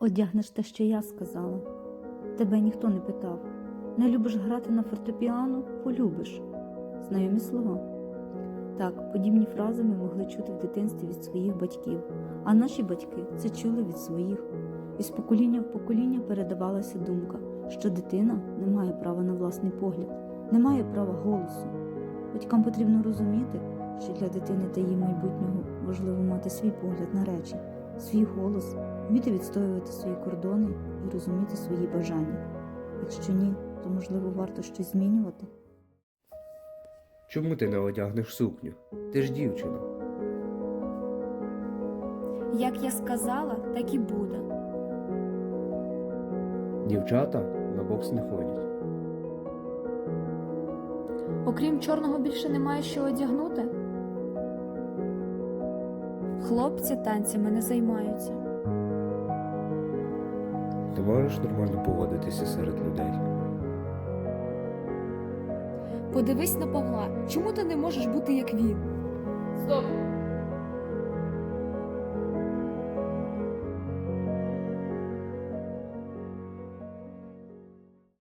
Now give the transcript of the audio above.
Одягнеш те, що я сказала. Тебе ніхто не питав. Не любиш грати на фортепіано полюбиш. Знайомі слова. Так, подібні фрази ми могли чути в дитинстві від своїх батьків, а наші батьки це чули від своїх. І з покоління в покоління передавалася думка, що дитина не має права на власний погляд, не має права голосу. Батькам потрібно розуміти, що для дитини та її майбутнього важливо мати свій погляд на речі, свій голос, вміти відстоювати свої кордони і розуміти свої бажання. Якщо ні, то можливо варто щось змінювати. Чому ти не одягнеш сукню? Ти ж дівчина. Як я сказала, так і буде. Дівчата на бокс не ходять. Окрім чорного більше немає що одягнути. Хлопці танцями не займаються. Ти можеш нормально поводитися серед людей. Подивись на Павла. Чому ти не можеш бути як він? Стоп!